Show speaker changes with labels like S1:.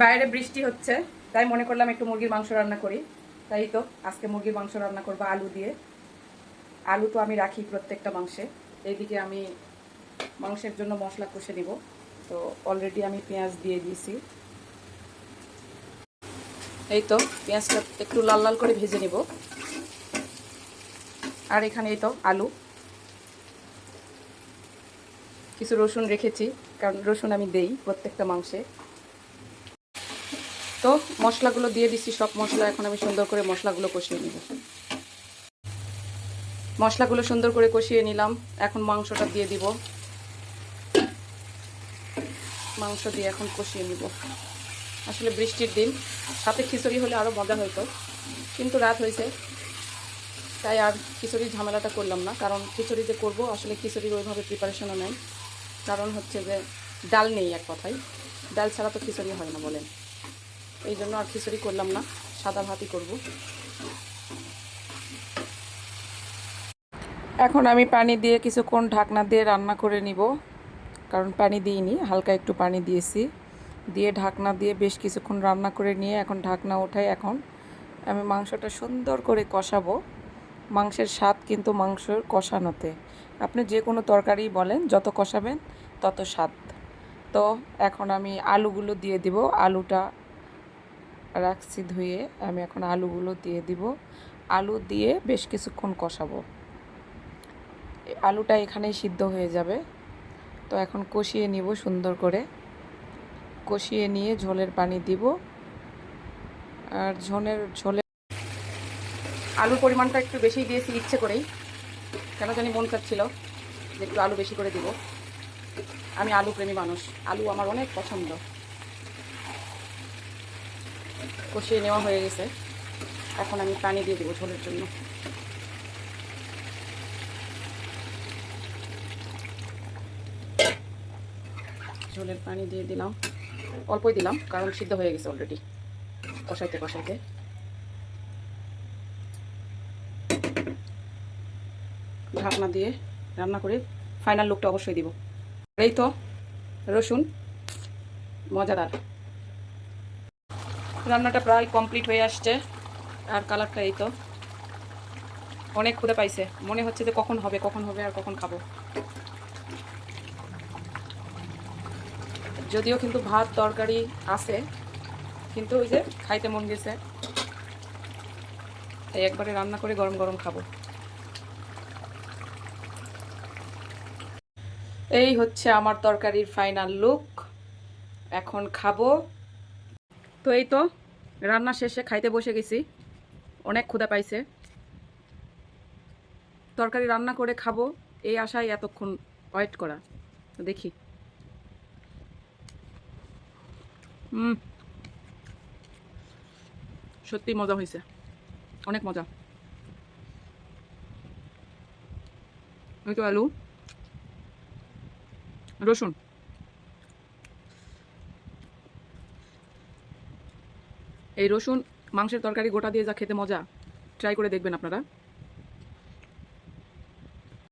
S1: বাইরে বৃষ্টি হচ্ছে, তাই মনে করলাম একটু মুরগির মাংস রান্না করি। তাই তো, আজকে মুরগির মাংস রান্না করব আলু দিয়ে। আলু তো আমি রাখি প্রত্যেকটা মাংসে। এইদিকে আমি মাংসের জন্য মশলা কষে নিব। তো অলরেডি আমি পেঁয়াজ দিয়ে দিয়েছি। এই তো, পেঁয়াজটা একটু লাল লাল করে ভেজে নিব। আর এখানে এই তো আলু। কিছু রসুন রেখেছি, কারণ রসুন আমি দেই প্রত্যেকটা মাংসে। তো মশলাগুলো দিয়ে দিচ্ছি সব মশলা এখন আমি সুন্দর করে মশলাগুলো কষিয়ে নিব। মশলাগুলো সুন্দর করে কষিয়ে নিলাম। এখন মাংসটা দিয়ে দিব। মাংস দিয়ে এখন কষিয়ে নিব। আসলে বৃষ্টির দিন, সাথে খিচুড়ি হলে আরও মজা হতো কিন্তু রাত হয়েছে। তাই আর খিচুড়ির ঝামেলাটা করলাম না, কারণ খিচুড়ি যে করব, আসলে খিচুড়ির ওইভাবে প্রিপারেশনও নেই। কারণ হচ্ছে যে, ডাল নেই এক কথায়। ডাল ছাড়া তো খিচুড়ি হয় না বলেন। এই জন্য আর খিচুড়ি করলাম না, সাদা ভাতই করব। এখন আমি পানি দিয়ে কিছুক্ষণ ঢাকনা দিয়ে রান্না করে নিব, কারণ পানি দিইনি, হালকা একটু পানি দিয়েছি। দিয়ে ঢাকনা দিয়ে বেশ কিছুক্ষণ রান্না করে নিয়ে এখন ঢাকনা ওঠাই এখন। আমি মাংসটা সুন্দর করে কষাবো। মাংসের স্বাদ কিন্তু মাংসর কষানোতে। আপনি যে কোনো তরকারি বলেন, যত কষাবেন তত স্বাদ। তো এখন আমি আলুগুলো দিয়ে দিব, আলুটা রাখছি ধুয়ে, আমি এখন আলুগুলো দিয়ে দিব। আলু দিয়ে বেশ কিছুক্ষণ কষাবো। আলুটা এখানেই সিদ্ধ হয়ে যাবে। তো এখন কষিয়ে নিব সুন্দর করে। কষিয়ে নিয়ে ঝোলের পানি দিব। আর ঝোলের, ঝোলে আলুর পরিমাণটা একটু বেশি দিয়েছি ইচ্ছে করেই। কেন জানি মন চাচ্ছিল যে একটু আলু বেশি করে দিব। আমি আলু প্রেমী মানুষ। আলু আমার অনেক পছন্দ। কষিয়ে নেওয়া হয়ে গেছে। এখন আমি পানি দিয়ে দেবো ঝোলের জন্য। ঝোলের পানি দিয়ে দিলাম। অল্পই দিলাম, কারণ সিদ্ধ হয়ে গেছে অলরেডি কষাইতে কষাইতে। ঢাকনা দিয়ে রান্না করে ফাইনাল লুকটা অবশ্যই দিব। এই তো, রসুন, মজাদার। রান্নাটা প্রায় কমপ্লিট হয়ে আসছে। আর কালারটা এই তো। অনেক ক্ষুদে পাইছে। মনে হচ্ছে যে কখন হবে কখন হবে আর কখন খাব। যদিও কিন্তু ভাত, তরকারি আছে, কিন্তু ওই যে খাইতে মন গেছে। তাই একবারে রান্না করে গরম গরম খাব। এই হচ্ছে আমার তরকারির ফাইনাল লুক এখন খাব। তো এই তো, রান্না শেষে খাইতে বসে গেছি। অনেক ক্ষুধা পাইছে। তরকারি রান্না করে খাব, এই আশায় এতক্ষণ ওয়েট করা। দেখি। হুম সত্যি মজা হয়েছে অনেক মজা। ওই তো আলু। রসুন। এই রসুন মাংসের তরকারি গোটা দিয়ে যা খেতে মজা ট্রাই করে দেখবেন আপনারা।